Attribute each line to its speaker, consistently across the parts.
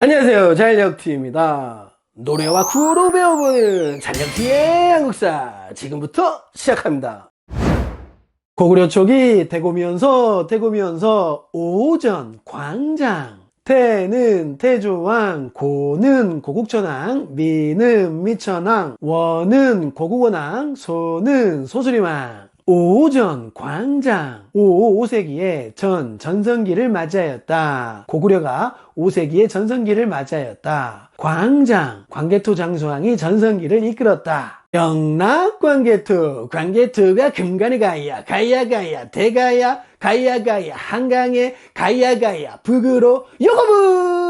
Speaker 1: 안녕하세요. 잘력티입니다. 노래와 구호로 배워보는 잘력티의 한국사 지금부터 시작합니다. 고구려 초기 대고면서 대고면서 오전 광장 태는 태조왕 고는 고국천왕 미는 미천왕 원은 고국원왕 소는 소수리왕 오전 광장 오 5세기에 전 전성기를 맞이하였다. 고구려가 5세기에 전성기를 맞이하였다. 광장 광개토 장수왕이 전성기를 이끌었다. 영락 광개토 광개토가 금간의 가야 가야 가야 대가야 가야 가야 한강에 가야 가야 북으로 여거부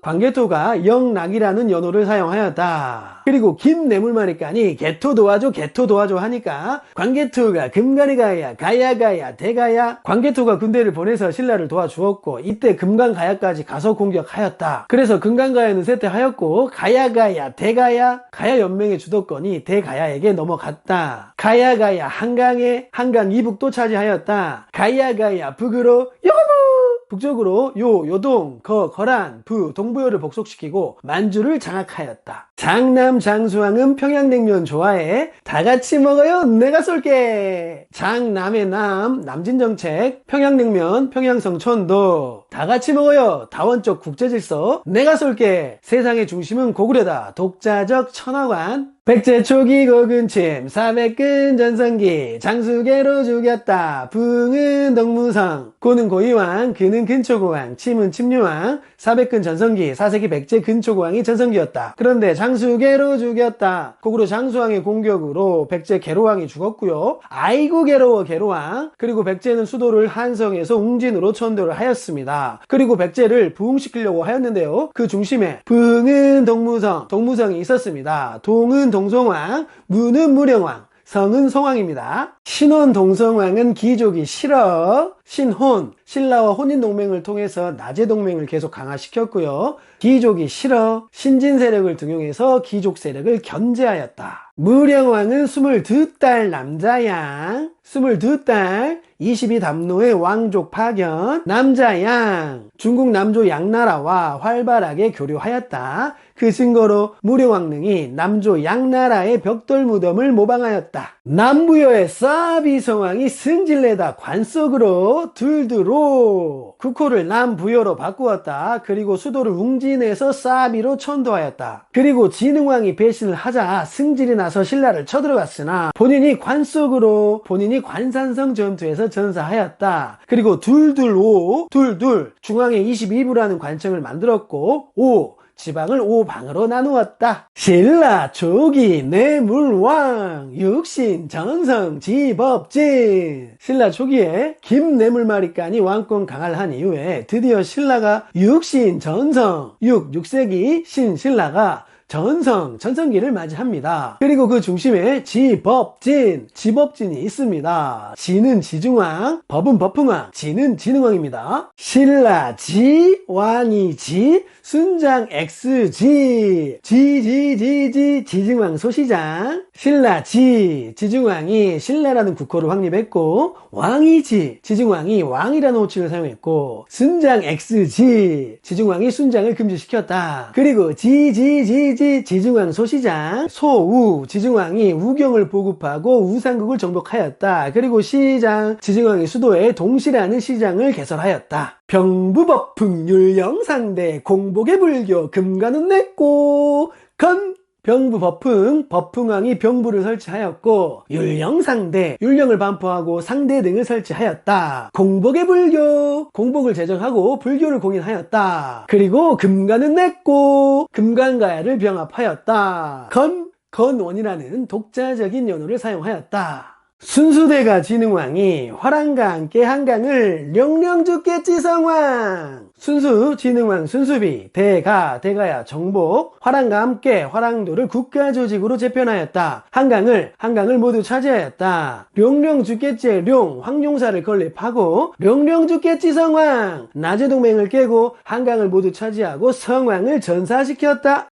Speaker 1: 광개토가 영락이라는 연호를 사용하였다. 그리고 김내물마니까니 개토 도와줘 개토 도와줘 하니까 광개토가 금간의 가야 가야 가야 대가야 광개토가 군대를 보내서 신라를 도와주었고 이때 금강가야까지 가서 공격하였다. 그래서 금강가야는 쇠퇴하였고 가야가야 대가야 가야 연맹의 주도권이 대가야에게 넘어갔다. 가야가야 한강에 한강 이북도 차지하였다. 가야가야 북으로 북쪽으로 요, 요동, 거, 거란, 부, 동부요를 복속시키고 만주를 장악하였다. 장남 장수왕은 평양냉면 좋아해. 다 같이 먹어요. 내가 쏠게. 장남의 남, 남진정책, 평양냉면, 평양성 천도. 다 같이 먹어요. 다원적 국제질서. 내가 쏠게. 세상의 중심은 고구려다. 독자적 천하관. 백제 초기 고근침, 사백근 전성기, 장수계로 죽였다. 붕은 덕무성, 고는 고이왕, 그는 근초고왕, 침은 침류왕, 사백근 전성기, 사세기 백제 근초고왕이 전성기였다. 그런데 장수계로 죽였다. 고구려 장수왕의 공격으로 백제 계로왕이 죽었고요. 아이고 괴로워 계로왕. 그리고 백제는 수도를 한성에서 웅진으로 천도를 하였습니다. 그리고 백제를 부흥시키려고 하였는데요. 그 중심에 붕은 동무성, 동무성이 있었습니다. 동은 동성왕, 무는 무령왕, 성은 성왕입니다. 신혼 동성왕은 기족이 싫어. 신혼, 신라와 혼인 동맹을 통해서 나제 동맹을 계속 강화시켰고요. 기족이 싫어. 신진 세력을 등용해서 기족 세력을 견제하였다. 무령왕은 22딸 남자양, 22딸 22담노의 왕족 파견, 남자양, 중국 남조 양나라와 활발하게 교류하였다. 그 증거로 무령왕릉이 남조 양나라의 벽돌 무덤을 모방하였다. 남부여의 사비성왕이 승질내다 관속으로 둘두로 국호를 남부여로 바꾸었다. 그리고 수도를 웅진에서 사비로 천도하였다. 그리고 진흥왕이 배신을 하자 승질이 나서 신라를 쳐들어갔으나 본인이 관속으로 본인이 관산성 전투에서 전사하였다. 그리고 둘둘오 둘둘 중앙에 22부라는 관청을 만들었고 오 지방을 오방으로 나누었다. 신라 초기 뇌물왕 육신 전성 지법진 신라 초기에 김뇌물마리간이 왕권 강화를 한 이후에 드디어 신라가 육신 전성 6, 6세기 신신라가 전성, 전성기를 맞이합니다. 그리고 그 중심에 지법진, 지법진이 있습니다. 지는 지중왕, 법은 법흥왕, 지는 진흥왕입니다. 신라 지, 왕이 지, 순장 XG, 지지 지 지, 지증왕 소시장, 신라 지, 지중왕이 신라라는 국호를 확립했고, 왕이 지, 지중왕이 왕이라는 호칭을 사용했고, 순장 XG, 지중왕이 순장을 금지시켰다. 그리고 지 지 지 지, 지중왕 소시장, 소우, 지중왕이 우경을 보급하고 우상국을 정복하였다. 그리고 시장, 지중왕이 수도에 동시라는 시장을 개설하였다. 병부법풍 율영상대 공복의 불교 금관은 냈고 건 병부 법흥, 법흥왕이 병부를 설치하였고 율령상대, 율령을 반포하고 상대 등을 설치하였다. 공복의 불교, 공복을 제정하고 불교를 공인하였다. 그리고 금관은 냈고 금관가야를 병합하였다. 건, 건원이라는 독자적인 연호를 사용하였다. 순수대가 진흥왕이 화랑과 함께 한강을 령령주께 지성왕. 순수 진흥왕 순수비 대가 대가야 정복 화랑과 함께 화랑도를 국가조직으로 재편하였다. 한강을 한강을 모두 차지하였다. 령령주께째 룡 황룡사를 건립하고 령령주께 지성왕. 나제동맹을 깨고 한강을 모두 차지하고 성왕을 전사시켰다